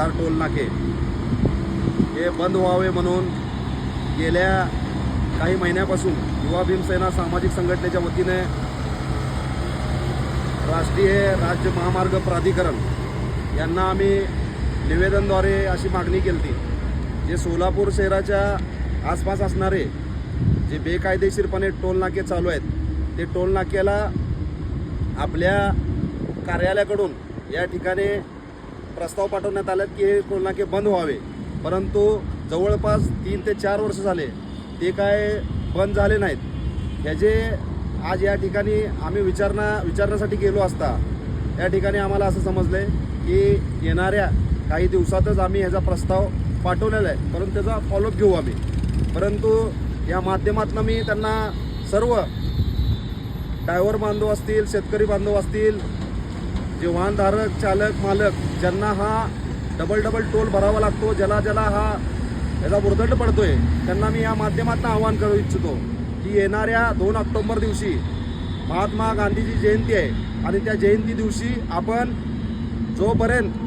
चार टोल नाके. हे बंद व्हावे म्हणून गेल्या काही महिन्यापासून युवा भीमसेना सामाजिक संघटनेच्या वतीने राष्ट्रीय राज्य महामार्ग प्राधिकरण यांना आम्ही निवेदनद्वारे अशी मागणी केली होती जे सोलापूर शहराच्या आसपास असणारे जे बेकायदेशीरपणे टोल नाके चालू आहेत ते टोल नाक्याला आपल्या कार्यालयाकडून या ठिकाणी प्रस्ताव पाठवण्यात आला की हे टोल नाके बंद व्हावे. परंतु जवळपास तीन ते चार वर्ष झाले ते काय बंद झाले नाहीत. ह्याचे आज या ठिकाणी आम्ही विचारणा विचारण्यासाठी गेलो असता या ठिकाणी आम्हाला असं समजलं की येणाऱ्या काही दिवसातच आम्ही ह्याचा प्रस्ताव पाठवलेला आहे. परंतु त्याचा फॉलोअप घेऊ आम्ही. परंतु या माध्यमातून मी त्यांना सर्व ड्रायव्हर बांधव असतील शेतकरी बांधव असतील जे वाहनधारक चालक मालक ज्यांना हा डबल डबल टोल भरावा लागतो ज्याला ज्याला हा याचा उर्दंड पडतोय त्यांना मी या माध्यमातून आवाहन करू इच्छितो की येणाऱ्या दोन ऑक्टोंबर दिवशी महात्मा गांधीची जयंती आहे आणि त्या जयंती दिवशी आपण जोपर्यंत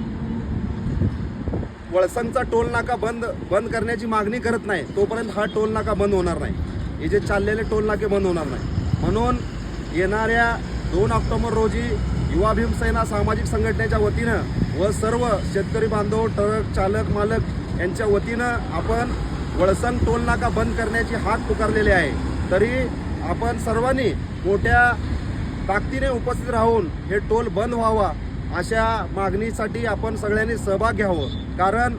वळसंगचा टोल नाका बंद बंद करण्याची मागणी करत नाही तोपर्यंत हा टोल नाका बंद होणार नाही. हे जे चाललेले टोल नाके बंद होणार नाही. म्हणून येणाऱ्या दोन ऑक्टोबर रोजी युवा भीमसेना सामाजिक संघटनेच्या वतीनं व सर्व शेतकरी बांधव ट्रक चालक मालक यांच्या वतीनं आपण वळसंग टोल नाका बंद करण्याची हाक पुकारलेली आहे. तरी आपण सर्वांनी मोठ्या ताकदीने उपस्थित राहून हे टोल बंद व्हावा अशा मागणीसाठी आपण सगळ्यांनी सहभाग घ्यावं. कारण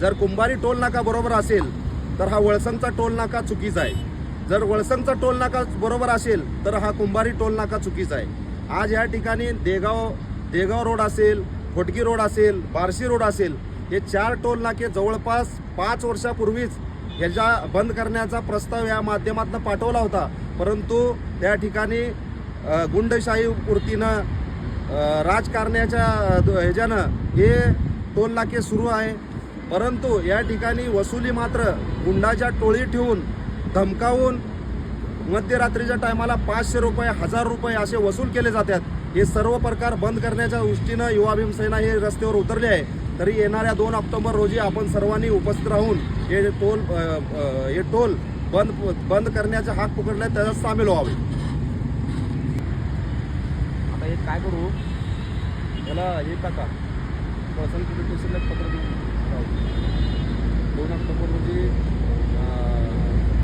जर कुंभारी टोल नाका बरोबर असेल तर हा वळसंगचा टोल नाका चुकीचा आहे. जर वळसंगचा टोल नाका बरोबर असेल तर हा कुंभारी टोल नाका चुकीचा आहे. आज या ठिकाणी देगाव देगाव रोड असेल फोटगी रोड असेल बार्शी रोड असेल हे चार टोल नाके जवळपास पाच वर्षापूर्वीच ह्याच्या बंद करण्याचा प्रस्ताव या माध्यमातून पाठवला होता. परंतु त्या ठिकाणी गुंडशाही वृत्तीनं राजकारण्याच्या ह्याच्यानं हे टोल नाके सुरू आहे. परंतु या ठिकाणी वसुली मात्र गुंडाच्या टोळी ठेवून धमकावून मध्यरात्रीच्या टायमाला पाचशे रुपये हजार रुपये असे वसूल केले जातात. हे सर्व प्रकार बंद करण्याच्या दृष्टीनं युवा भीमसेना हे रस्त्यावर उतरले आहे. तरी येणाऱ्या दोन ऑक्टोबर रोजी आपण सर्वांनी उपस्थित राहून हे टोल हे टोल बंद बंद करण्याचा हाक पकडल्यात त्याच्यात सामील व्हावे. आता हे काय करू? त्याला हे टाका. पळसण स्टेशनला पत्र देऊ